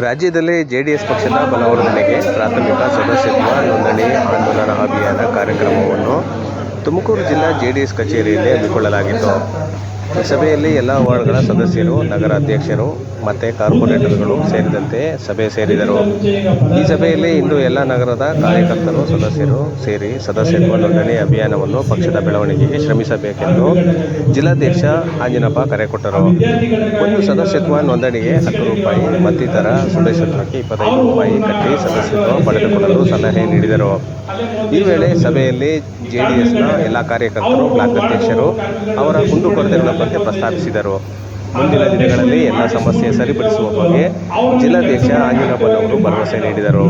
ರಾಜ್ಯದಲ್ಲಿ ಜೆಡಿಎಸ್ ಪಕ್ಷದ ಬಲವರ್ಧನೆಗೆ ಪ್ರಾಥಮಿಕ ಸದಸ್ಯತ್ವ, ನೋಂದಣಿ, ಆಂದೋಲನ ಅಭಿಯಾನ ಕಾರ್ಯಕ್ರಮವನ್ನು ತುಮಕೂರು ಜಿಲ್ಲಾ ಜೆಡಿಎಸ್ ಕಚೇರಿಯಲ್ಲಿ ಹಮ್ಮಿಕೊಳ್ಳಲಾಗಿತ್ತು. ಸಭೆಯಲ್ಲಿ ಎಲ್ಲ ವಾರ್ಡ್ಗಳ ಸದಸ್ಯರು ನಗರ ಅಧ್ಯಕ್ಷರು ಮತ್ತು ಕಾರ್ಪೊರೇಟರ್ಗಳು ಸೇರಿದಂತೆ ಸಭೆ ಸೇರಿದರು. ಈ ಸಭೆಯಲ್ಲಿ ಇಂದು ಎಲ್ಲ ನಗರದ ಕಾರ್ಯಕರ್ತರು, ಸದಸ್ಯರು ಸೇರಿ ಸದಸ್ಯತ್ವ ನೋಂದಣಿ ಅಭಿಯಾನವನ್ನು ಪಕ್ಷದ ಬೆಳವಣಿಗೆಗೆ ಶ್ರಮಿಸಬೇಕೆಂದು ಜಿಲ್ಲಾಧ್ಯಕ್ಷ ಆಂಜಿನಪ್ಪ ಕರೆ ಕೊಟ್ಟರು. ಒಂದು ಸದಸ್ಯತ್ವ ನೋಂದಣಿಗೆ ಹತ್ತು ರೂಪಾಯಿ, ಮತ್ತಿತರ ಸದಸ್ಯತ್ವಕ್ಕೆ ಇಪ್ಪತ್ತೈದು ರೂಪಾಯಿ ಕಟ್ಟಿ ಸದಸ್ಯತ್ವ ಪಡೆದುಕೊಳ್ಳಲು ಸಲಹೆ ನೀಡಿದರು. ಈ ವೇಳೆ ಸಭೆಯಲ್ಲಿ ಜೆಡಿಎಸ್ನ ಎಲ್ಲ ಕಾರ್ಯಕರ್ತರು, ಬ್ಲಾಕ್ ಅಧ್ಯಕ್ಷರು ಅವರ ಕುಂದುಕೊರತೆಗಳ ಬಗ್ಗೆ ಪ್ರಸ್ತಾಪಿಸಿದರು. ಮುಂದಿನ ದಿನಗಳಲ್ಲಿ ಎಲ್ಲ ಸಮಸ್ಯೆ ಸರಿಪಡಿಸುವ ಬಗ್ಗೆ ಜಿಲ್ಲಾಧ್ಯಕ್ಷ ಆಂಜಿನಪ್ಪನವರು ಭರವಸೆ ನೀಡಿದರು.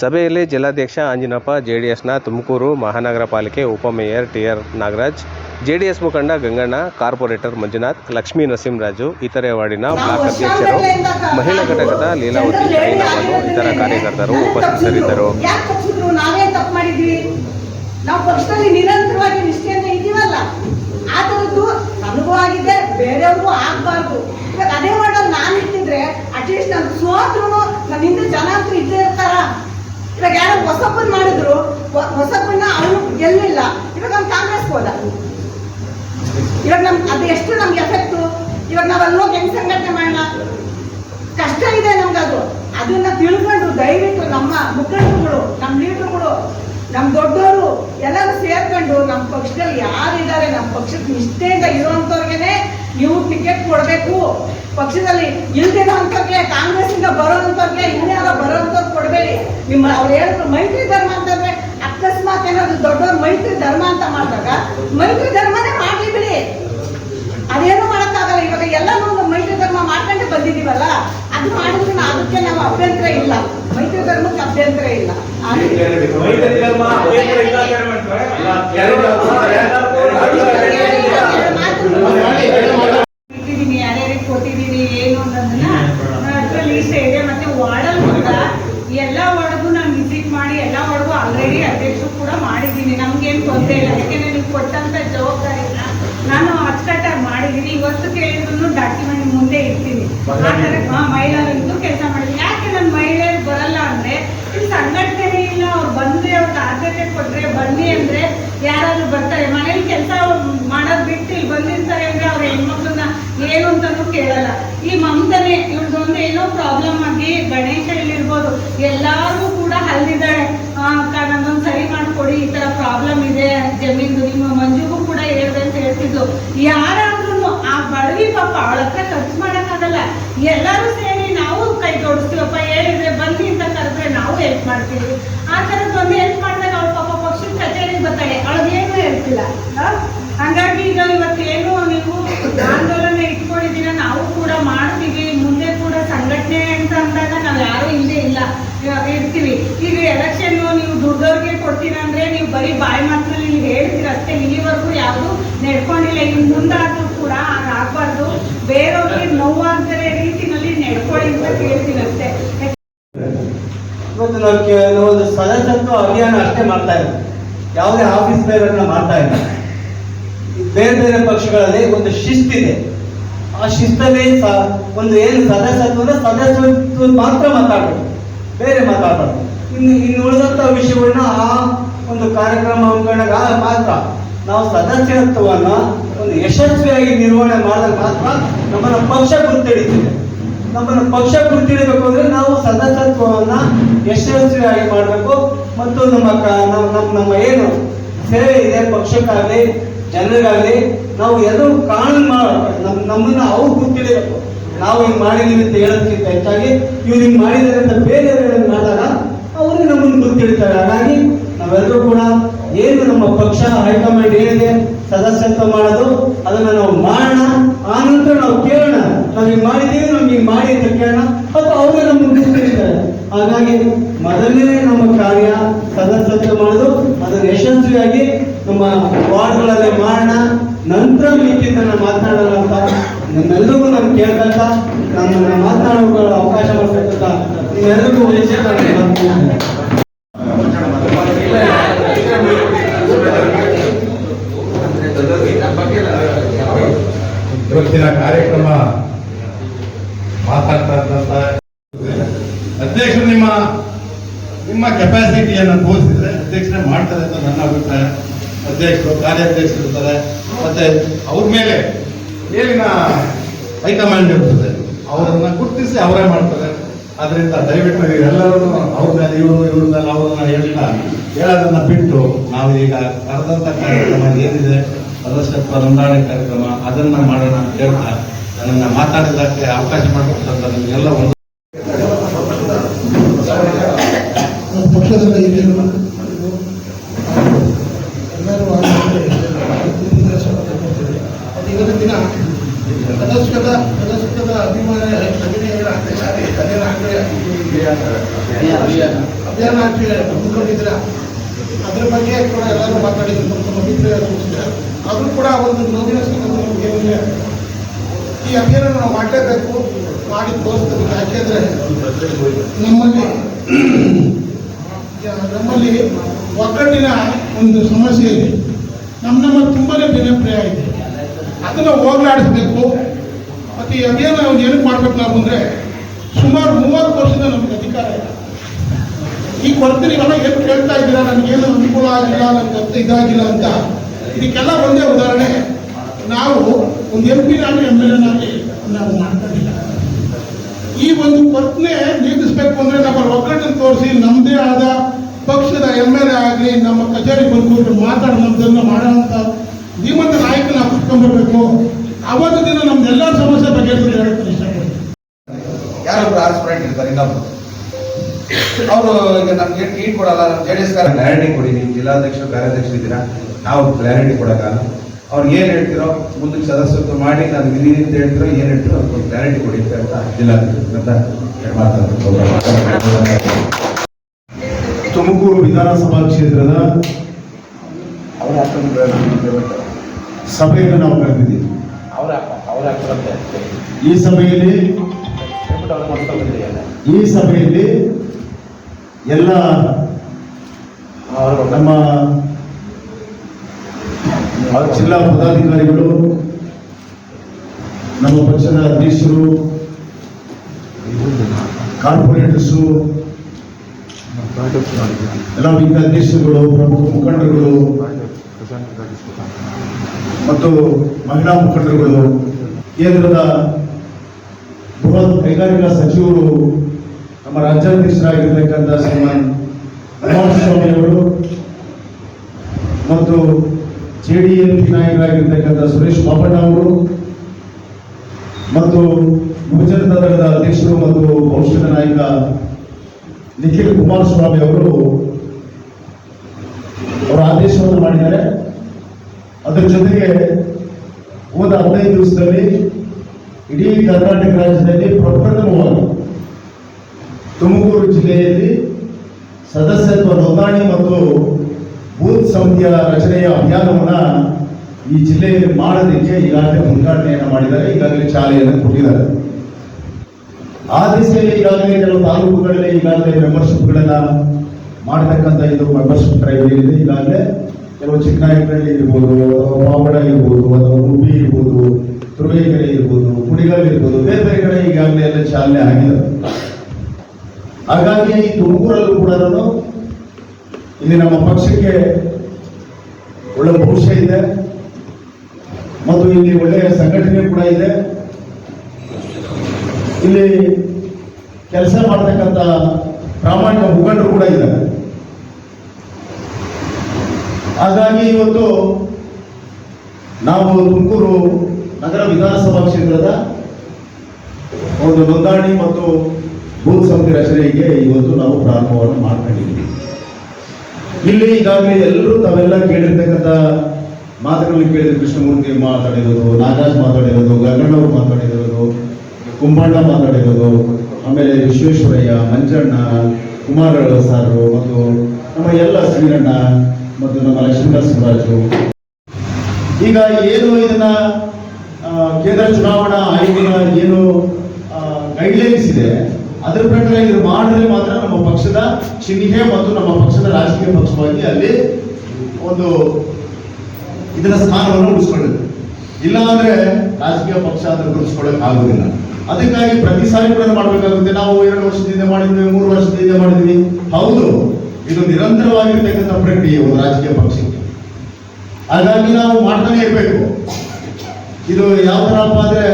ಸಭೆಯಲ್ಲಿ ಜಿಲ್ಲಾಧ್ಯಕ್ಷ ಆಂಜಿನಪ್ಪ, ಜೆಡಿಎಸ್ನ ತುಮಕೂರು ಮಹಾನಗರ ಪಾಲಿಕೆ ಉಪಮೇಯರ್ ಟಿ ಆರ್ ನಾಗರಾಜ್, ಜೆಡಿಎಸ್ ಮುಖಂಡ ಗಂಗಣ್ಣ, ಕಾರ್ಪೊರೇಟರ್ ಮಂಜುನಾಥ್, ಲಕ್ಷ್ಮೀ ನರಸಿಂಹರಾಜು, ಇತರೆ ವಾರ್ಡಿನ ಬ್ಲಾಕ್ ಅಧ್ಯಕ್ಷರು, ಮಹಿಳಾ ಘಟಕದ ಲೀಲಾವತಿ ಶಾಹಿನವರು ಇತರ ಕಾರ್ಯಕರ್ತರು ಉಪಸ್ಥಿತರಿದ್ದರು ಯಾಕೆ ತಪ್ಪಿಸಿದ್ರು ನಾವೇ ತಪ್ಪು ಮಾಡಿದ್ವಿ ನಾವು ಪಕ್ಷದಲ್ಲಿ ನಿರಂತರವಾಗಿ ನಿಷ್ಠೆಯಿಂದ ಇದೀವಲ್ಲ ಆ ಥರದ್ದು ನನಗೂ ಆಗಿದೆ ಬೇರೆಯವ್ರಿಗೂ ಆಗ್ಬಾರ್ದು ಇವಾಗ ಅದೇ ಮಾಡೋದು ನಾನು ಇಟ್ಟಿದ್ರೆ ಅಟ್ಲೀಸ್ಟ್ ನಾನು ಸೋತ್ರು ನನ್ನ ಹಿಂದೆ ಜನ ಅಂತೂ ಇದ್ದೇ ಇರ್ತಾರ ಇವಾಗ ಯಾರೋ ಹೊಸಪ್ಪನ್ ಮಾಡಿದ್ರು ಹೊ- ಹೊಸಪ್ಪನ್ನ ಅವನು ಗೆಲ್ಲಿಲ್ಲ ಇವಾಗ ಅವ್ನು ಕಾಂಗ್ರೆಸ್ ಹೋದ ಇವಾಗ ನಮ್ ಅದು ಎಷ್ಟು ನಮ್ಗೆ ಎಫೆಕ್ಟು ಇವಾಗ ನಾವೆಲ್ಲ ಹೆಂಗ್ ಸಂಘಟನೆ ಮಾಡೋಣ? ಕಷ್ಟ ಇದೆ ನಮ್ಗದು ಅದು. ಅದನ್ನ ತಿಳ್ಕೊಂಡು ದಯವಿಟ್ಟು ನಮ್ಮ ಮುಖಂಡರುಗಳು, ನಮ್ಮ ಲೀಡರ್ಗಳು, ನಮ್ಮ ದೊಡ್ಡವರು ಎಲ್ಲರೂ ಸೇರ್ಕೊಂಡು ನಮ್ಮ ಪಕ್ಷದಲ್ಲಿ ಯಾರಿದ್ದಾರೆ, ನಮ್ಮ ಪಕ್ಷಕ್ಕೆ ನಿಷ್ಠೆಯಿಂದ ಇರುವಂತವ್ರಿಗೆನೆ ನೀವು ಟಿಕೆಟ್ ಕೊಡಬೇಕು. ಪಕ್ಷದಲ್ಲಿ ಇಲ್ದಿರೋ ಅಂತವ್ರಿಗೆ ಕಾಂಗ್ರೆಸ್ ಇಂದ ಬರೋದಂತವ್ರಿಗೆ ಇನ್ಯಾರೋ ಬರೋಂಥವ್ರು ಕೊಡಬೇಡಿ. ನಿಮ್ಮ ಅವ್ರು ಹೇಳಿದ್ರು ಮೈತ್ರಿ ಧರ್ಮ ಅಂತಂದ್ರೆ ಅಕಸ್ಮಾತ್ ಏನಾದ್ರು ದೊಡ್ಡವ್ರು ಮೈತ್ರಿ ಧರ್ಮ ಅಂತ ಮಾಡಿದಾಗ ಮೈತ್ರಿ ಧರ್ಮನೇ ಮಾಡ್ಲಿ ಬಿಡಿ. ಅದೇನು ಮಾಡಕ್ಕಾಗಲ್ಲ ಇವಾಗ ಎಲ್ಲ ನಾವು ಮೈತ್ರಿ ಧರ್ಮ ಮಾಡ್ಕೊಂಡೆ ಬಂದಿದೀವಲ್ಲ ಅದು ಮಾಡಿದ್ರೆ ಅದಕ್ಕೆ ನಾವು ಅಭ್ಯಂತರ ಇಲ್ಲ. ಮೈತ್ರಿ ಧರ್ಮಕ್ಕೆ ಅಭ್ಯಂತರ ಇಲ್ಲ. ಯಾರ್ಯಾರಿಗೆ ಕೊಟ್ಟಿದೀನಿ ಏನು ಅನ್ನೋದನ್ನ ಅದ್ರಲ್ಲಿ ಇಷ್ಟ ಇದೆ. ಮತ್ತೆ ವಾರ್ಡಲ್ ಕೂಡ ಎಲ್ಲ ವಾರ್ಡ್ಗೂ ನಾನು ವಿಸಿಟ್ ಮಾಡಿ ಎಲ್ಲ ವಾರ್ಡ್ಗೂ ಆಲ್ರೆಡಿ ಅಧ್ಯಕ್ಷರು ಕೂಡ ಮಾಡಿದ್ದೀನಿ. ನಮ್ಗೇನು ತೊಂದರೆ ಇಲ್ಲ. ಯಾಕೆಂದ್ರೆ ನೀವು ಕೊಟ್ಟಂತ ಜವಾಬ್ದಾರಿನ ನಾನು ಅಚ್ಚುಕಟ್ಟಾಗಿ ಮಾಡಿದ್ದೀನಿ. ಮುಂದೆ ಹಾ, ಕೆಲಸ ಮಾಡಿದ್ದೀನಿ ಯಾಕೆ ನನ್ನ ಮಹಿಳೆಯರು ಬರಲ್ಲ ಅಂದ್ರೆ ಇಲ್ಲಿ ಸಂಘಟನೆ ಇಲ್ಲ ಅವ್ರು ಬಂದ್ರೆ ಅವ್ರಿಗೆ ಆದ್ಯತೆ ಕೊಟ್ರೆ ಬನ್ನಿ ಅಂದ್ರೆ ಯಾರಾದ್ರೂ ಬರ್ತಾರೆ. ಮನೇಲಿ ಕೆಲಸ ಮಾಡೋದ್ ಬಿಟ್ಟು ಇಲ್ಲಿ ಬಂದಿರ್ತಾರೆ ಅಂದ್ರೆ ಅವ್ರ ಹೆಣ್ಮಕ್ಳನ್ನ ಏನು ಅಂತಾನು ಕೇಳಲ್ಲ. ಈ ಮಮತನೆ ಇವ್ರದೊಂದು ಏನೋ ಪ್ರಾಬ್ಲಮ್ ಆಗಿ ಗಣೇಶ ಇಲ್ಲಿರ್ಬೋದು. ಎಲ್ಲಾರ್ಗೂ ಕೂಡ ಹಲ್ದಿದ್ದಾಳೆ. ನಂದೊಂದು ಸರಿ ಮಾಡ್ಕೊಡಿ ಈ ತರ ಪ್ರಾಬ್ಲಮ್ ಇದೆ ಜಮೀನ್ದು ನಿಮ್ಮ ಮಂಜುಗೂ ಕೂಡ ಹೇಳ್ದೆ ಅಂತ ಹೇಳ್ತಿದ್ದು ಯಾರಾದ್ರೂ ಆ ಬಡವಿ ಪಾಪ ಅವಳ ಹತ್ರ ಖರ್ಚು ಮಾಡಕ್ಕಾಗಲ್ಲ ಎಲ್ಲರೂ ಸೇರಿ ನಾವು ಕೈ ಜೋಡಿಸ್ತೀವಪ್ಪ. ಹೇಳಿದ್ರೆ ಬನ್ನಿ ಅಂತ ಕರೆದ್ರೆ ನಾವು ಹೆಲ್ಪ್ ಮಾಡ್ತೀವಿ. ಆ ಥರದ್ದೊಂದು ಹೆಲ್ಪ್ ಮಾಡಿದಾಗ ಅವ್ರ ಪಾಪ ಪಕ್ಷದ ಕಚೇರಿಗೆ ಬರ್ತಾಳೆ. ಏನು ಹೇಳ್ತಿಲ್ಲ. ಹಾಗಾಗಿ ಈಗ ಏನು ನೀವು ಆಂದೋಲನ ಇಟ್ಕೊಂಡಿದ್ದೀರ? ನಾವು ಕೂಡ ಮಾಡ್ತೀವಿ. ಮುಂದೆ ಕೂಡ ಸಂಘಟನೆ ಅಂತ ಅಂದಾಗ ನಾವು ಯಾರೂ ಹಿಂದೆ ಇಲ್ಲ. ಇರ್ತೀವಿ. ಈಗ ಎಲೆಕ್ಷನ್ ನೀವು ದುಡ್ಡವ್ರಿಗೆ ಕೊಡ್ತೀರಾ ಅಂದ್ರೆ ನೀವು ಬರೀ ಬಾಯಿ ಮಾತಿನಲ್ಲಿ ನೀವು ಹೇಳ್ತೀರ ಅಷ್ಟೇ. ಇಲ್ಲಿವರೆಗೂ ಯಾವುದು ನಡ್ಕೊಂಡಿಲ್ಲ. ಇನ್ನು ಮುಂದಾದರೂ ಕೂಡ ಹಾಗಾಗ್ಬಾರ್ದು ಬೇರೆಯವ್ರಿಗೆ ನೋವಾಗದೇ ರೀತಿನಲ್ಲಿ ನಡ್ಕೊಳ್ಳಿ ಅಂತ ಕೇಳ್ತೀನಂತೆ ಇವತ್ತು ನಾವು ಕೆಲವೊಂದು ಸದಸ್ಯತ್ವ ಅಭಿಯಾನ ಅಷ್ಟೇ ಮಾಡ್ತಾ ಇಲ್ಲ. ಯಾವುದೇ ಆಫೀಸ್ ಬೇರನ್ನ ಮಾಡ್ತಾ ಇಲ್ಲ. ಬೇರೆ ಬೇರೆ ಪಕ್ಷಗಳಲ್ಲಿ ಒಂದು ಶಿಸ್ತಿದೆ. ಆ ಶಿಸ್ತಲ್ಲಿ ಸ, ಒಂದು ಏನು ಸದಸ್ಯತ್ವ ಸದಸ್ಯತ್ವ ಮಾತ್ರ ಮಾತಾಡೋದು ಬೇರೆ ಮಾತಾಡೋದು ಇನ್ನು ಇನ್ನು ಉಳಿದಂಥ ವಿಷಯವನ್ನ ಆ ಒಂದು ಕಾರ್ಯಕ್ರಮ ಹಮ್ಮಿಕೊಂಡಾಗ ಮಾತ್ರ. ನಾವು ಸದಸ್ಯತ್ವವನ್ನ ಒಂದು ಯಶಸ್ವಿಯಾಗಿ ನಿರ್ವಹಣೆ ಮಾಡಿದಾಗ ಮಾತ್ರ ನಮ್ಮನ್ನ ಪಕ್ಷ ಗುರುತಿಡಿತಿದೆ ನಮ್ಮನ್ನು ಪಕ್ಷ ಗುರುತಿಡಬೇಕು ಅಂದ್ರೆ ನಾವು ಸದಸ್ಯತ್ವವನ್ನ ಯಶಸ್ವಿಯಾಗಿ ಮಾಡಬೇಕು. ಮತ್ತು ನಮ್ಮ ನಮ್ಮ ನಮ್ಮ ಏನು ಸೇವೆ ಇದೆ ಪಕ್ಷಕ್ಕಾಗಲಿ, ಜನರಿಗಾಗಲಿ, ನಾವು ಎಲ್ಲರೂ ಕಾಣ್ ನಮ್ಮ ನಮ್ಮನ್ನ ಅವ್ರು ಗುರುತಿಡಬೇಕು ನಾವು ಹಿಂಗ್ ಮಾಡಿದೀವಿ ಅಂತ ಹೇಳೋದಕ್ಕಿಂತ ಹೆಚ್ಚಾಗಿ ಇವ್ರು ಹಿಂಗ್ ಮಾಡಿದ್ದಾರೆ ಅಂತ ಬೇರೆ ಮಾಡಿದಾಗ ಅವ್ರಿಗೆ ನಮ್ಮನ್ನು ಗುರುತಿಡ್ತಾರೆ ಹಾಗಾಗಿ ನಾವೆಲ್ಲರೂ ಕೂಡ ಏನು ನಮ್ಮ ಪಕ್ಷ ಹೈಕಮಾಂಡ್ ಏನಿದೆ ಸದಸ್ಯತ್ವ ಮಾಡೋದು, ಅದನ್ನ ನಾವು ಮಾಡೋಣ, ಆ ನಂತರ ನಾವು ಕೇಳೋಣ. ನಾವು ಹಿಂಗ್ ಮಾಡಿದೀವಿ ನಮ್ಗೆ ಹಿಂಗ್ ಮಾಡಿ ಅಂತ ಕೇಳೋಣ. ಮತ್ತು ಅವರೇ ನಮ್ಮನ್ನು ಮುಗಿಸ್ಕೊಂಡಿದ್ದಾರೆ ಹಾಗಾಗಿ ಮೊದಲನೇ ನಮ್ಮ ಕಾರ್ಯ ಸದಸ್ಯತ್ವ ಮಾಡೋದು, ಅದನ್ನು ಯಶಸ್ವಿಯಾಗಿ ನಮ್ಮ ವಾರ್ಡ್ಗಳಲ್ಲಿ ಮಾಡೋಣ. ನಂತರ ಮಿಕ್ಕಿದ್ದನ್ನ ಮಾತನಾಡೋಣ ಅಂತ ನಿಮ್ಮೆಲ್ಲರಿಗೂ ನಾನು ಕೇಳ್ಬೇಕ ನನ್ನ ಮಾತನಾಡುವ ಅವಕಾಶ ಮಾಡ್ತಕ್ಕಂಥ ನಿಮ್ಮೆಲ್ಲರಿಗೂ ಉದ್ದೇಶ ಇವತ್ತಿನ ಕಾರ್ಯಕ್ರಮ ಮಾತಾಡ್ತಾ ಇದ್ದಂತ ಅಧ್ಯಕ್ಷರೇ ಮಾಡ್ತಾರೆ ಅಂತ ನನ್ನ ಅಭಿಪ್ರಾಯ. ಅಧ್ಯಕ್ಷರು, ಕಾರ್ಯಾಧ್ಯಕ್ಷರು ಇರ್ತಾರೆ. ಮತ್ತೆ ಅವ್ರ ಮೇಲೆ ಮೇಲಿನ ಹೈಕಮಾಂಡ್ ಇರ್ತದೆ. ಅವರನ್ನು ಗುರುತಿಸಿ ಅವರೇ ಮಾಡ್ತಾರೆ. ಅದರಿಂದ ದಯವಿಟ್ಟು ಎಲ್ಲರೂ ಅವ್ರ ಮೇಲೆ, ಇವರು, ಇವ್ರ ಮೇಲೆ ಅವ್ರನ್ನ ಹೇಳಿಲ್ಲ ಹೇಳೋದನ್ನು ಬಿಟ್ಟು ನಾವು ಈಗ ಕರೆದಂತ ಕಾರ್ಯಕ್ರಮ ಏನಿದೆ ಸದಸ್ಯತ್ವ ನೋಂದಣಿ ಕಾರ್ಯಕ್ರಮ, ಅದನ್ನ ಮಾಡೋಣ ಅಂತ ಹೇಳ್ತಾ ನನ್ನನ್ನು ಮಾತಾಡೋದಕ್ಕೆ ಅವಕಾಶ ಮಾಡಿಕೊಟ್ಟಂತ ನಿಮಗೆಲ್ಲ ಒಂದು ಪಕ್ಷದ ಹಿರಿಯರು ಎಲ್ಲರೂ ಇವತ್ತಿನ ದಿನ ಸದಸ್ಯದ ಸದಸ್ಯದ ಅಭಿಮಾನ ಅಭಿನಯಗಳ ಅಭಿಯಾನ ಆಗ್ತಿದೆ. ಹಮ್ಮಿಕೊಂಡಿದ್ದೀರ ಅದ್ರ ಬಗ್ಗೆ ಕೂಡ ಎಲ್ಲರೂ ಮಾತಾಡಿದ್ರು. ತಮ್ಮ ಅಭಿಪ್ರಾಯ ಸೂಚಿಸಿದ್ದಾರೆ ಆದರೂ ಕೂಡ ಒಂದು ನೋವಿನ ನಮ್ಗೆ ಏನಿದೆ? ಈ ಅಭಿಯಾನ ನಾವು ಮಾಡಲೇಬೇಕು. ಮಾಡಿ ತೋರಿಸ್ಬೇಕು ಯಾಕೆಂದ್ರೆ ನಮ್ಮಲ್ಲಿ ನಮ್ಮಲ್ಲಿ ಒಗ್ಗಟ್ಟಿನ ಒಂದು ಸಮಸ್ಯೆ ಇದೆ. ನಮ್ಮ ನಮ್ಮ ತುಂಬಾನೇ ಜನಪ್ರಿಯ ಇದೆ. ಅದನ್ನು ಹೋಗಲಾಡಿಸ್ಬೇಕು. ಮತ್ತು ಅಭಿಯಾನ ನಾವು ಏನಕ್ಕೆ ಮಾಡ್ಬೇಕು ನಾವು ಅಂದರೆ ಸುಮಾರು ಮೂವತ್ತು ವರ್ಷದ ನಮಗೆ ಅಧಿಕಾರ ಇದೆ. ಈ ಕೊರತೆ ನೀವೆಲ್ಲ ಏನು ಕೇಳ್ತಾ ಇದ್ದೀರಾ? ನನಗೇನು ಅನುಕೂಲ ಆಗಿಲ್ಲ ನನಗೆ ಅರ್ಥ ಇದಾಗಿಲ್ಲ ಅಂತ. ಇದಕ್ಕೆಲ್ಲ ಒಂದೇ ಉದಾಹರಣೆ. ನಾವು ಒಂದು ಎಂ ಪಿನಾಗಿ ಎಂ ಎಲ್ ನಾವು ಮಾಡ್ಕೊಂಡಿಲ್ಲ ಈ ಒಂದು ಪ್ರಶ್ನೆ ನೀಗಿಸ್ಬೇಕು ಅಂದ್ರೆ ನಮ್ಮ ಒಗ್ಗಟ್ಟನ್ನು ತೋರಿಸಿ ನಮ್ಮದೇ ಆದ ಪಕ್ಷದ ಎಂ ಎಲ್ ಎ ಆಗಲಿ ನಮ್ಮ ಕಚೇರಿ ಬಂದ್ಬಿಟ್ಟು ಮಾತಾಡೋ ನಮ್ದನ್ನ ಮಾಡೋಂಥ ಧೀಮಂತ ನಾಯಕ ನಾವು ಕುತ್ಕೊಂಡ್ಬರ್ಬೇಕು ಅವತ್ತು ದಿನ ನಮ್ದೆಲ್ಲ ಸಮಸ್ಯೆ ಬಗ್ಗೆ ಹೇಳಕ್ಕೆ ಇಷ್ಟಪಡ್ತೀನಿ ಯಾರೊಬ್ರು ಆಸ್ಪಿರೆಂಟ್ ಇರ್ತಾರೆ? ಇನ್ನೊಬ್ರು. ಅವರು ಈಗ ನಮ್ಗೆ ಟೀಟ್ ಕೊಡಲ್ಲ? ನಮ್ಮ ಜೆ ಡಿ ಎಸ್ ಕ್ಲಾರಿಟಿ ಕೊಡಿ ನೀವು ಜಿಲ್ಲಾಧ್ಯಕ್ಷರು ಕಾರ್ಯಾಧ್ಯಕ್ಷರು ಇದ್ದೀರಾ? ನಾವು ಕ್ಲಾರಿಟಿ ಕೊಡೋಕ್ಕಲ್ಲ ಅವ್ರು ಏನು ಹೇಳ್ತಿರೋ ಮುಂದಕ್ಕೆ ಸದಸ್ಯತ್ವ ಮಾಡಿ ನಾನು ಇಲ್ಲಿ ಅಂತ ಹೇಳ್ತಿರೋ ಏನು ಹೇಳ್ತಿರೋ ಅದಕ್ಕೊಂದು ಗ್ಯಾರಂಟಿ ಕೊಡಿ ಅಂತ ಮಾತಾಡ್ತಾರೆ ತುಮಕೂರು ವಿಧಾನಸಭಾ ಕ್ಷೇತ್ರದ ಸಭೆಯನ್ನು ನಾವು ಕರೆದಿದ್ದೀವಿ. ಈ ಸಭೆಯಲ್ಲಿ ಈ ಸಭೆಯಲ್ಲಿ ಎಲ್ಲ ನಮ್ಮ ಜಿಲ್ಲಾ ಪದಾಧಿಕಾರಿಗಳು, ನಮ್ಮ ಪಕ್ಷದ ಅಧ್ಯಕ್ಷರು, ಕಾರ್ಪೊರೇಟರ್ಸು, ಎಲ್ಲ ವಿವಿಧ ಅಧ್ಯಕ್ಷರುಗಳು, ಪ್ರಮುಖ ಮುಖಂಡರುಗಳು, ಮತ್ತು ಮಹಿಳಾ ಮುಖಂಡರುಗಳು, ಕೇಂದ್ರದ ಬೃಹತ್ ಕೈಗಾರಿಕಾ ಸಚಿವರು, ನಮ್ಮ ರಾಜ್ಯಾಧ್ಯಕ್ಷರಾಗಿರ್ತಕ್ಕಂಥ ಶ್ರೀಮಾನ್ ಕುಮಾರಸ್ವಾಮಿ ಅವರು, ಮತ್ತು ಜೆ ಡಿ ಎಂ ನಾಯಕರಾಗಿರ್ತಕ್ಕಂಥ ಸುರೇಶ್ ಬಾಪಣ್ಣ ಅವರು ಮತ್ತು ಯುವಜನತಾ ದಳದ ಅಧ್ಯಕ್ಷರು ಮತ್ತು ಭವಿಷ್ಯದ ನಾಯಕ ನಿಖಿಲ್ ಕುಮಾರಸ್ವಾಮಿ ಅವರು ಅವರ ಆದೇಶವನ್ನು ಮಾಡಿದ್ದಾರೆ. ಅದರ ಜೊತೆಗೆ ಹೋದ ಹದಿನೈದು ದಿವಸದಲ್ಲಿ ಇಡೀ ಕರ್ನಾಟಕ ರಾಜ್ಯದಲ್ಲಿ ಪ್ರಪ್ರಥಮವಾಗಿ ತುಮಕೂರು ಜಿಲ್ಲೆಯಲ್ಲಿ ಸದಸ್ಯತ್ವ ನೋಂದಣಿ ಮತ್ತು ಬೂತ್ ಸಮಿತಿಯ ರಚನೆಯ ಅಭಿಯಾನವನ್ನ ಈ ಜಿಲ್ಲೆಯಲ್ಲಿ ಮಾಡೋದಕ್ಕೆ ಈಗಾಗಲೇ ಉದ್ಘಾಟನೆಯನ್ನು ಮಾಡಿದ್ದಾರೆ, ಈಗಾಗಲೇ ಚಾಲನೆಯನ್ನು ಕೊಟ್ಟಿದ್ದಾರೆ. ಆ ದಿಸೆಯಲ್ಲಿ ಈಗಾಗಲೇ ಕೆಲವು ತಾಲೂಕುಗಳಲ್ಲಿ ಈಗಾಗಲೇ ಮೆಂಬರ್ಶಿಪ್ಗಳನ್ನ ಮಾಡತಕ್ಕಂಥ ಇದು ಮೆಂಬರ್ಶಿಪ್ ಟ್ರೈಬಲ್ ಇದೆ ಈಗಾಗಲೇ ಕೆಲವು ಚಿಕ್ಕನಾಯಕನಹಳ್ಳಿ ಇರ್ಬೋದು, ಅಥವಾ ಪಾವಡ ಇರ್ಬೋದು, ಅಥವಾ ಉಡುಪಿ ಇರ್ಬೋದು, ತುರುವೇಕೆರೆ ಇರ್ಬೋದು ಕುಡಿಗಲ್ ಇರ್ಬೋದು, ಬೇರೆ ಬೇರೆ ಕಡೆ ಈಗಾಗಲೇ ಎಲ್ಲ ಚಾಲನೆ ಆಗಿದೆ. ಹಾಗಾಗಿ ಈ ತುಮಕೂರಲ್ಲೂ ಕೂಡ ಇಲ್ಲಿ ನಮ್ಮ ಪಕ್ಷಕ್ಕೆ ಒಳ್ಳೆ ಭವಿಷ್ಯ ಇದೆ. ಮತ್ತು ಇಲ್ಲಿ ಒಳ್ಳೆಯ ಸಂಘಟನೆ ಕೂಡ ಇದೆ. ಇಲ್ಲಿ ಕೆಲಸ ಮಾಡತಕ್ಕಂಥ ಪ್ರಾಮಾಣಿಕ ಮುಖಂಡರು ಕೂಡ ಇದ್ದಾರೆ. ಹಾಗಾಗಿ ಇವತ್ತು ನಾವು ತುಮಕೂರು ನಗರ ವಿಧಾನಸಭಾ ಕ್ಷೇತ್ರದ ಒಂದು ನೋಂದಣಿ ಮತ್ತು ಭೂ ಸಮಿತಿ ರಚನೆಗೆ ಇವತ್ತು ನಾವು ಪ್ರಾರಂಭವನ್ನು ಮಾಡ್ಕೊಂಡಿದ್ದೀವಿ. ಇಲ್ಲಿ ಈಗಾಗಲೇ ಎಲ್ಲರೂ ತಾವೆಲ್ಲ ಕೇಳಿರ್ತಕ್ಕಂಥ ಮಾತುಗಳನ್ನು ಕೇಳಿದ್ರು, ಕೃಷ್ಣಮೂರ್ತಿ ಮಾತಾಡಿರೋದು, ನಾಗರಾಜ್ ಮಾತಾಡಿರೋದು ಗಂಗಣ್ಣವ್ರು ಮಾತಾಡಿರೋದು ಕುಂಬಣ್ಣ ಮಾತಾಡಿರೋದು, ಆಮೇಲೆ ವಿಶ್ವೇಶ್ವರಯ್ಯ, ಮಂಜಣ್ಣ ಕುಮಾರ ಸಾರು, ಮತ್ತು ನಮ್ಮ ಎಲ್ಲ ಶ್ರೀರಣ್ಣ ಮತ್ತು ನಮ್ಮ ಲಕ್ಷ್ಮೀನರಸಿಂಹರಾಜು ಈಗ ಏನು ಇದನ್ನ ಕೇಂದ್ರ ಚುನಾವಣಾ ಆಯೋಗದ ಏನು ಗೈಡ್ಲೈನ್ಸ್ ಇದೆ ಅದರ ಪ್ರಕಾರ ಇದು ಮಾಡಿದ್ರೆ ಮಾತ್ರ ನಮ್ಮ ಪಕ್ಷದ ಚಿಹ್ನೆ ಮತ್ತು ನಮ್ಮ ಪಕ್ಷದ ರಾಜಕೀಯ ಪಕ್ಷವಾಗಿ ಅಲ್ಲಿ ಒಂದು ಇದರ ಸ್ಥಾನವನ್ನು ಉಳಿಸ್ಕೊಂಡಿದೆ. ಇಲ್ಲ ಅಂದ್ರೆ ರಾಜಕೀಯ ಪಕ್ಷ ಅದನ್ನು ಗುರುತಿಸ್ಕೊಳ್ಳಕ್ ಆಗುದಿಲ್ಲ. ಅದಕ್ಕಾಗಿ ಪ್ರತಿ ಸಾರಿ ಕೂಡ ಮಾಡಬೇಕಾಗುತ್ತೆ. ನಾವು ಎರಡು ವರ್ಷದಿಂದ ಮಾಡಿದ್ವಿ, ಮೂರು ವರ್ಷದಿಂದ ಮಾಡಿದ್ವಿ. ಹೌದು, ಇದು ನಿರಂತರವಾಗಿರ್ತಕ್ಕಂಥ ಪ್ರಕ್ರಿಯೆ ಒಂದು ರಾಜಕೀಯ ಪಕ್ಷಕ್ಕೆ. ಹಾಗಾಗಿ ನಾವು ಮಾಡ್ತಾನೆ ಇರಬೇಕು. ಇದು ಯಾವ ಥರಪ್ಪ ಅಂದ್ರೆ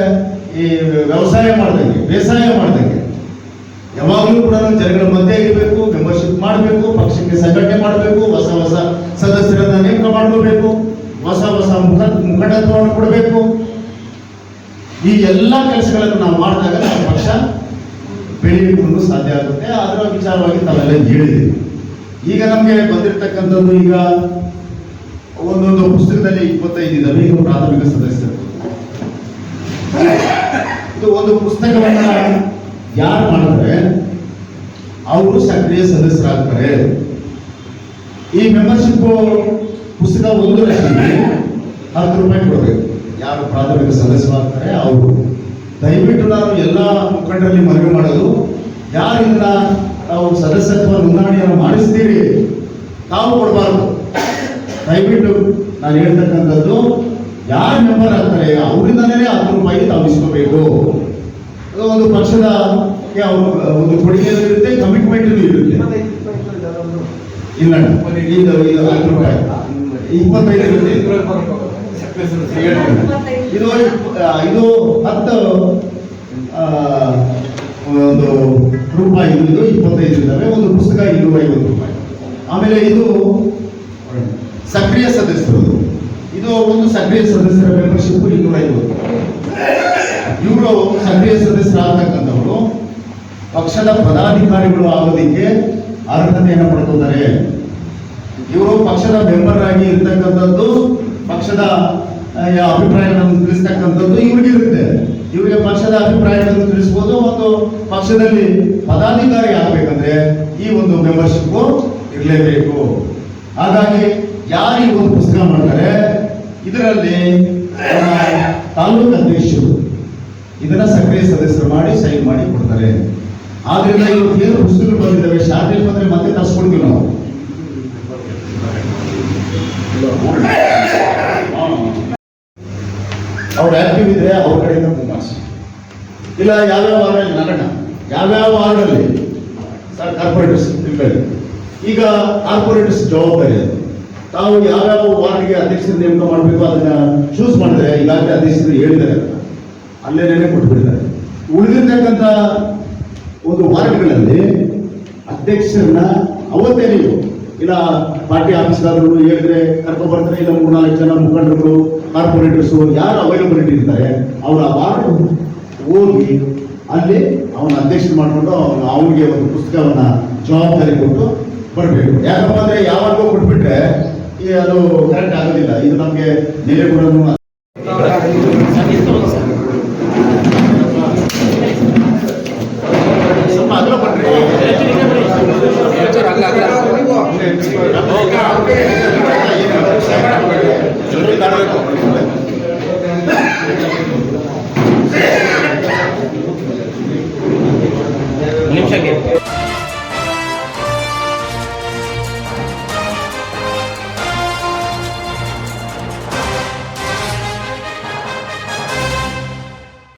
ಈ ವ್ಯವಸಾಯ ಮಾಡ್ದಂಗೆ, ಬೇಸಾಯ ಮಾಡ್ದಂಗೆ. ಯಾವಾಗಲೂ ಕೂಡ ನಮ್ಮ ಜನಗಳ ಮಧ್ಯೆ ಇರಬೇಕು ಮೆಂಬರ್ಶಿಪ್ ಮಾಡಬೇಕು, ಪಕ್ಷಕ್ಕೆ ಸಂಘಟನೆ ಮಾಡಬೇಕು, ಹೊಸ ಹೊಸ ಸದಸ್ಯರನ್ನ ನೇಮಕ ಮಾಡ್ಕೋಬೇಕು, ಹೊಸ ಹೊಸ ಮುಖ ಮುಖಂಡತ್ವವನ್ನು ಕೊಡಬೇಕು. ಈ ಎಲ್ಲ ಕೆಲಸಗಳನ್ನು ನಾವು ಮಾಡಿದಾಗ ನಮ್ಮ ಪಕ್ಷ ಬೆಳೆಯಲಿಕ್ಕೂ ಸಾಧ್ಯ ಆಗುತ್ತೆ. ಅದರ ವಿಚಾರವಾಗಿ ತಾವೆಲ್ಲ ಹೇಳಿದೆ ಈಗ ನಮಗೆ ಬಂದಿರತಕ್ಕಂಥದ್ದು ಈಗ ಒಂದೊಂದು ಪುಸ್ತಕದಲ್ಲಿ ಇಪ್ಪತ್ತೈದು ಇದ್ದಾವೆ ಈಗ ಪ್ರಾಥಮಿಕ ಸದಸ್ಯರು. ಇದು ಒಂದು ಪುಸ್ತಕವನ್ನ ಯಾರು ಮಾಡಿದ್ರೆ? ಅವರು ಸಕ್ರಿಯ ಸದಸ್ಯರಾಗ್ತಾರೆ. ಈ ಮೆಂಬರ್ಶಿಪ್ ಪುಸ್ತಕ ಒಂದು ಲಕ್ಷಕ್ಕೆ ಹತ್ತು ರೂಪಾಯಿ ಕೊಡಬೇಕು. ಯಾರು ಪ್ರಾಥಮಿಕ ಸದಸ್ಯರಾಗ್ತಾರೆ, ಅವರು. ದಯವಿಟ್ಟು ನಾನು ಎಲ್ಲ ಮುಖಂಡರಲ್ಲಿ ಮನವಿ ಮಾಡೋದು, ಯಾರಿಂದ ನಾವು ಸದಸ್ಯತ್ವ ನೋಂದಣಿಯನ್ನು ಮಾಡಿಸ್ತೀರಿ, ತಾವು ಕೊಡಬಾರ್ದು. ದಯವಿಟ್ಟು ನಾನು ಹೇಳ್ತಕ್ಕಂಥದ್ದು, ಯಾರು ಮೆಂಬರ್ ಆಗ್ತಾರೆ, ಅವರಿಂದಲೇ ಹತ್ತು ರೂಪಾಯಿ ತಾವು ಇಸ್ಕೋಬೇಕು. ಒಂದು ಪಕ್ಷದ ಒಂದು ಕೊಡುಗೆ ಇರುತ್ತೆ ಕಮಿಟ್ಮೆಂಟ್ ಇರುತ್ತೆ. ಇದು ರೂಪಾಯಿ ಇದು ಹತ್ತು ಒಂದು ರೂಪಾಯಿ ಇಪ್ಪತ್ತೈದು ಇದ್ದಾವೆ. ಒಂದು ಪುಸ್ತಕ ಇನ್ನೂರ ಐವತ್ತು ರೂಪಾಯಿ. ಆಮೇಲೆ ಇದು ಸಕ್ರಿಯ ಸದಸ್ಯರು. ಇದು ಒಂದು ಸಕ್ರಿಯ ಸದಸ್ಯರ ಮೆಂಬರ್ಶಿಪ್ ಇನ್ನೂರ ಐವತ್ತು ಇವರು ಸಕ್ರಿಯ ಸದಸ್ಯರಾಗತಕ್ಕಂಥವರು ಪಕ್ಷದ ಪದಾಧಿಕಾರಿಗಳು ಆಗೋದಕ್ಕೆ ಅರ್ಹತೆಯನ್ನು ಪಡ್ಕೋತಾರೆ. ಇವರು ಪಕ್ಷದ ಮೆಂಬರ್ ಆಗಿ ಇರ್ತಕ್ಕಂಥದ್ದು, ಪಕ್ಷದ ಅಭಿಪ್ರಾಯಗಳನ್ನು ತಿಳಿಸ್ತಕ್ಕಂಥದ್ದು ಇವ್ರಿಗಿರುತ್ತೆ ಇವರಿಗೆ ಪಕ್ಷದ ಅಭಿಪ್ರಾಯಗಳನ್ನು ತಿಳಿಸ್ಬೋದು ಮತ್ತು ಪಕ್ಷದಲ್ಲಿ ಪದಾಧಿಕಾರಿ ಆಗಬೇಕಂದ್ರೆ ಈ ಒಂದು ಮೆಂಬರ್ಶಿಪ್ ಇರಲೇಬೇಕು. ಹಾಗಾಗಿ ಯಾರು ಈ ಒಂದು ಪುಸ್ತಕ ಮಾಡ್ತಾರೆ, ಇದರಲ್ಲಿ ತಾಲೂಕು ಅಧ್ಯಕ್ಷರು ಇದನ್ನ ಸಕ್ರಿಯ ಸದಸ್ಯರು ಮಾಡಿ ಸೈನ್ ಮಾಡಿ ಕೊಡ್ತಾರೆ. ಆದ್ರಿಂದ ಇವತ್ತು ಏನು ಪುಸ್ತಕಗಳು ಬಂದಿದ್ದಾವೆ ಶಾಲೆಗೆ ಬಂದ್ರೆ ಮತ್ತೆ ತರಿಸ್ಕೊಡ್ತೀವಿ ನಾವು. ಅವ್ರು ಆಕ್ಟಿವ್ ಇದ್ರೆ ಅವ್ರ ಕಡೆಯಿಂದ ಮಾರ್ಕ್ಸ್ ಇಲ್ಲ, ಯಾವ್ಯಾವ ವಾರ್ಡಲ್ಲಿ ನಗಣ. ಯಾವ್ಯಾವ ವಾರ್ಡಲ್ಲಿ ಸರ್ ಕಾರ್ಪೊರೇಟರ್ಸ್ ಈಗ ಕಾರ್ಪೊರೇಟರ್ಸ್ ಜವಾಬ್ದಾರಿ ಅದು. ತಾವು ಯಾವ್ಯಾವ ವಾರ್ಡ್ಗೆ ಅಧ್ಯಕ್ಷರ ನೇಮಕ ಮಾಡಬೇಕು, ಅದನ್ನ ಚೂಸ್ ಮಾಡಿದ್ರೆ ಈಗಾಗಲೇ ಅಧ್ಯಕ್ಷರು ಹೇಳಿದ್ದಾರೆ. ಅಲ್ಲೇನೇ ಕೊಟ್ಬಿಡ್ತಾರೆ ಉಳಿದಿರ್ತಕ್ಕಂಥ ಒಂದು ವಾರ್ಡ್ಗಳಲ್ಲಿ ಅಧ್ಯಕ್ಷರನ್ನ ಅವತ್ತೇ ನೀವು, ಇಲ್ಲ ಪಾರ್ಟಿ ಆಫೀಸ್ಗಾರರು ಹೇಳಿದ್ರೆ ಕರ್ಕೊಂಡು ಬರ್ತಾರೆ, ಇಲ್ಲ ಮೂರ್ನಾಲ್ಕು ಜನ ಮುಖಂಡರುಗಳು, ಕಾರ್ಪೊರೇಟರ್ಸ್, ಯಾರು ಅವೈಲಬಿಲಿಟಿ ಇರ್ತಾರೆ ಅವರ ವಾರ್ಡ್ ಹೋಗಿ ಅಲ್ಲಿ ಅವನ ಅಧ್ಯಕ್ಷ ಮಾಡಿಕೊಂಡು ಅವನು ಅವನಿಗೆ ಒಂದು ಪುಸ್ತಕವನ್ನ ಜವಾಬ್ದಾರಿ ಕೊಟ್ಟು ಬರಬೇಕು. ಯಾಕಪ್ಪ ಅಂದ್ರೆ ಯಾವಾಗಲೂ ಕೊಟ್ಬಿಟ್ರೆ ಅದು ಕರೆಕ್ಟ್ ಆಗೋದಿಲ್ಲ. ಇದು ನಮಗೆ ನೆಲೆ ಕೊಡೋದು ನಿಮಿಷಕ್ಕೆ